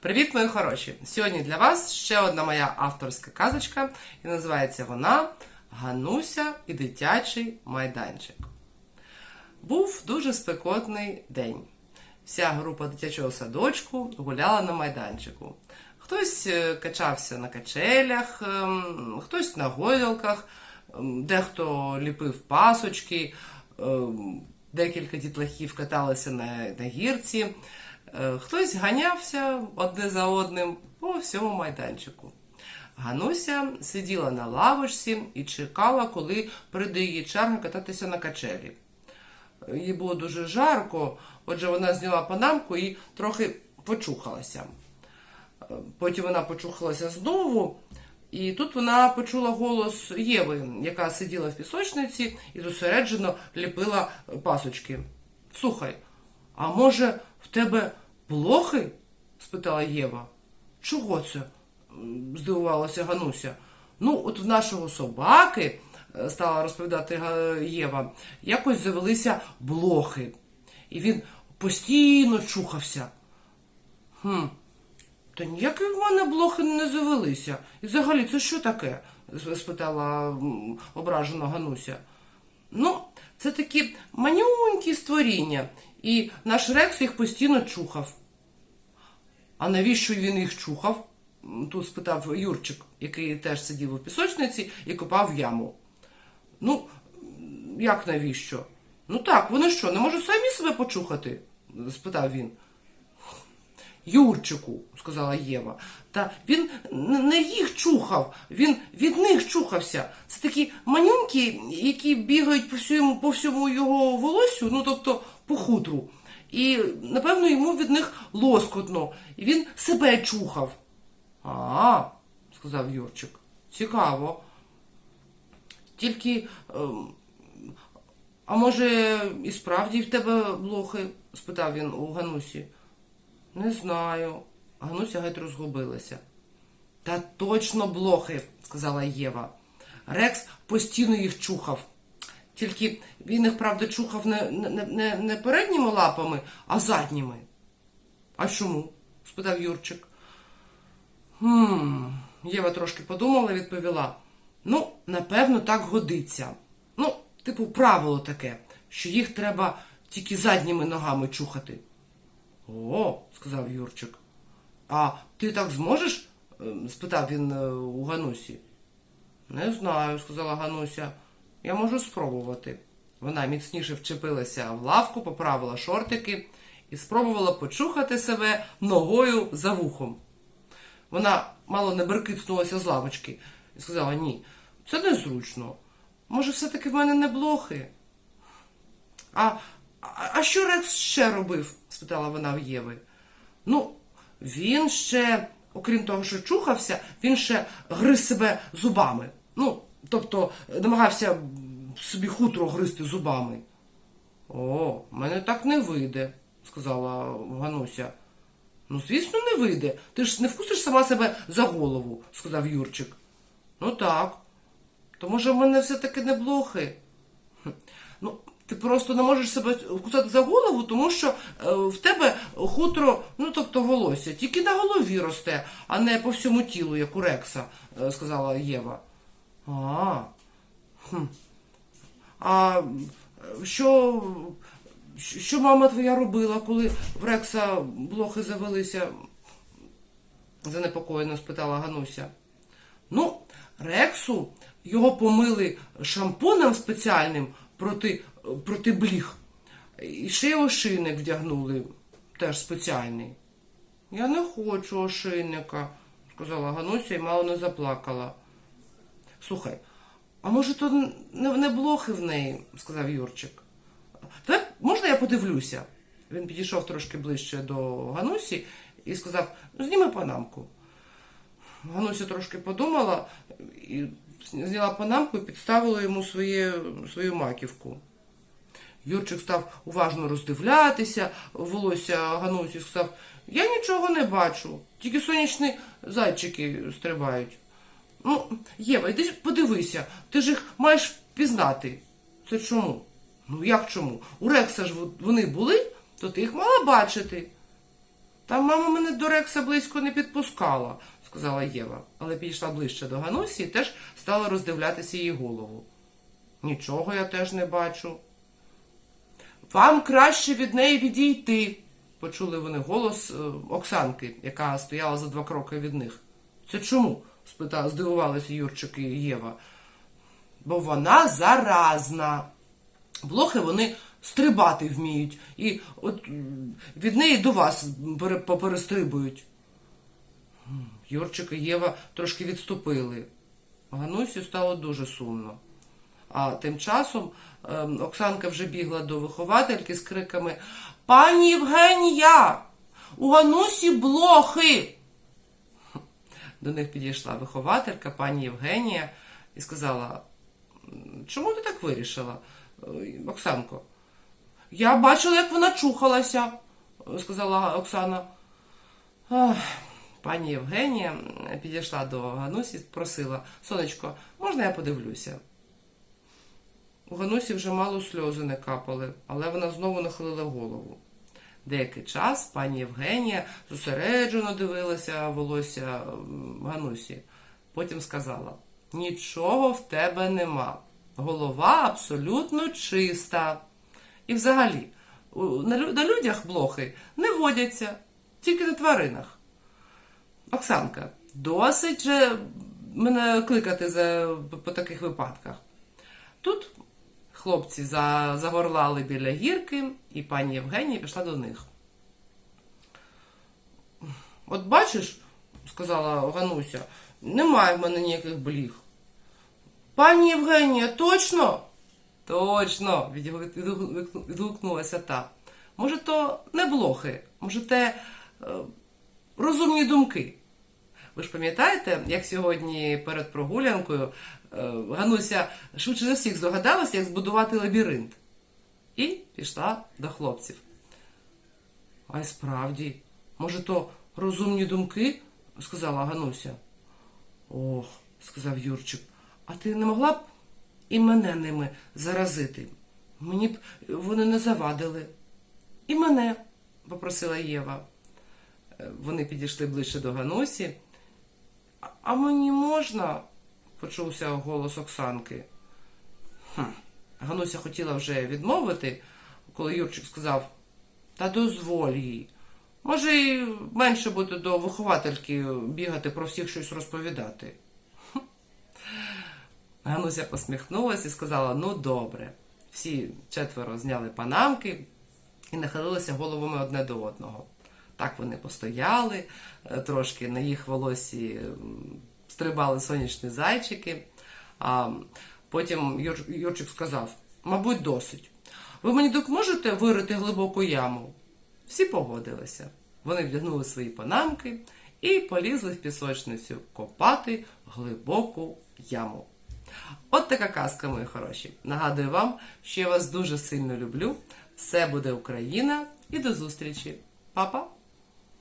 Привіт, мої хороші! Сьогодні для вас ще одна моя авторська казочка, і називається вона Гануся і дитячий майданчик. Був дуже спекотний день. Вся група дитячого садочку гуляла на майданчику. Хтось е, качався на качелях, ем, хтось на гойдалках, ем, дехто ліпив пасочки, ем, декілька дітлахів каталися на, гірці, хтось ганявся одне за одним по всьому майданчику. Гануся сиділа на лавочці і чекала, коли прийде її черга кататися на качелі. Їй було дуже жарко, отже, вона зняла панамку і трохи почухалася. Потім вона почухалася знову, і тут вона почула голос Єви, яка сиділа в пісочниці і зосереджено ліпила пасочки. Слухай, а може в тебе блохи? спитала Єва. Чого це? Здивувалася Гануся. Ну, от в нашого собаки, е, стала розповідати Єва, якось завелися блохи. І він постійно чухався. Хм, та ніякі в мене блохи не завелися. І взагалі, це що таке? Спитала ображена Гануся. Ну, це такі манюнькі створіння, і наш Рекс їх постійно чухав. А навіщо він їх чухав? Тут спитав Юрчик, який теж сидів у пісочниці і копав яму. Ну, як навіщо? Ну так, вони що, не можуть самі себе почухати? спитав він. Юрчику, сказала Єва. Та він не їх чухав, він від них чухався. Це такі манюнькі, які бігають по всьому, по всьому його волосю, ну тобто по хутру. І, напевно, йому від них лоскотно. І він себе чухав. А, сказав Юрчик. Цікаво. Тільки. ем, а може, і справді в тебе блохи? спитав він у Ганусі. Не знаю. Гануся геть розгубилася. Та точно блохи, сказала Єва. Рекс постійно їх чухав. Тільки він їх, правда, чухав не, не, не, не передніми лапами, а задніми. А чому? спитав Юрчик. Хм, Єва трошки подумала і відповіла. Ну, напевно, так годиться. Ну, типу, правило таке, що їх треба тільки задніми ногами чухати. О, сказав Юрчик. А ти так зможеш? Ем, спитав він е, у Ганусі. Не знаю, сказала Гануся. Я можу спробувати. Вона міцніше вчепилася в лавку, поправила шортики і спробувала почухати себе ногою за вухом. Вона мало не беркицнулася з лавочки і сказала: ні, це незручно. Може, все-таки в мене не блохи? А, а, а що Рекс ще робив? Спитала вона в Єви. Ну, він ще, окрім того, що чухався, він ще гриз себе зубами. Ну, тобто намагався собі хутро гризти зубами. О, мене так не вийде, сказала Гануся. Ну, звісно, не вийде. Ти ж не вкусиш сама себе за голову, сказав Юрчик. Ну так. То може в мене все-таки не блохи? Ну, ти просто не можеш себе вкусати за голову, тому що е, в тебе хутро, ну тобто волосся, тільки на голові росте, а не по всьому тілу, як у Рекса, е, сказала Єва. А. Хм. А що, що мама твоя робила, коли в Рекса блохи завелися? занепокоєно спитала Гануся. Ну, Рексу його помили шампунем спеціальним проти, проти бліг. І ще ошийник вдягнули, теж спеціальний. Я не хочу ошейника, сказала Гануся і мало не заплакала. Слухай, а може то не, не блохи в неї, сказав Юрчик. Давай, можна я подивлюся? Він підійшов трошки ближче до Ганусі і сказав: «Ну, зніми панамку. Гануся трошки подумала і зняла панамку і підставила йому своє, свою маківку. Юрчик став уважно роздивлятися волосся Ганусі сказав: Я нічого не бачу, тільки сонячні зайчики стрибають. Ну, Єва, йди подивися, ти ж їх маєш пізнати. Це чому? Ну як чому? У Рекса ж вони були, то ти їх мала бачити. Та мама мене до Рекса близько не підпускала, сказала Єва, але підійшла ближче до Ганусі і теж стала роздивлятися її голову. Нічого я теж не бачу. Вам краще від неї відійти, почули вони голос е, Оксанки, яка стояла за два кроки від них. Це чому? спитав, здивувалися Юрчик і Єва. Бо вона заразна. Блохи вони стрибати вміють, і от від неї до вас поперестрибують. Юрчик і Єва трошки відступили. Ганусі стало дуже сумно. А тим часом ем, Оксанка вже бігла до виховательки з криками Пані Євгенія! У Ганусі блохи! До них підійшла вихователька, пані Євгенія, і сказала: Чому ти так вирішила, Оксанко? Я бачила, як вона чухалася, сказала Оксана. Пані Євгенія підійшла до Ганусі і просила: Сонечко, можна я подивлюся? У Ганусі вже мало сльози не капали, але вона знову нахилила голову. Деякий час пані Євгенія зосереджено дивилася волосся Ганусі. Потім сказала: Нічого в тебе нема. Голова абсолютно чиста. І взагалі, на, людях блохи не водяться, тільки на тваринах. Оксанка, досить же мене кликати за, по таких випадках. Тут хлопці загорлали біля гірки, і пані Євгенія пішла до них. От бачиш, сказала Гануся, немає в мене ніяких бліг. Пані Євгенія, точно? Точно, відгу- відгу- відгукнулася та. Може, то не блохи, може, те е, розумні думки. Ви ж пам'ятаєте, як сьогодні перед прогулянкою Гануся швидше за всіх здогадалася, як збудувати лабіринт. І пішла до хлопців. А й справді, може, то розумні думки? сказала Гануся. Ох, сказав Юрчик, а ти не могла б і мене ними заразити? Мені б вони не завадили. І мене, попросила Єва. Е, Вони підійшли ближче до Ганусі. «А- А мені можна? Почувся голос Оксанки. Хм. Гануся хотіла вже відмовити, коли Юрчик сказав: Та дозволь їй. Може, і менше буде до виховательки бігати про всіх щось розповідати. Хм. Гануся посміхнулася і сказала: Ну, добре. Всі четверо зняли панамки і нахилилися головами одне до одного. Так вони постояли, е, трошки на їх волосі стрибали сонячні зайчики. А потім Юр- Юрчик сказав: мабуть, досить. Ви мені допоможете вирити глибоку яму? Всі погодилися. Вони вдягнули свої панамки і полізли в пісочницю копати глибоку яму. От така казка, мої хороші. Нагадую вам, що я вас дуже сильно люблю. Все буде Україна і до зустрічі. Па-па!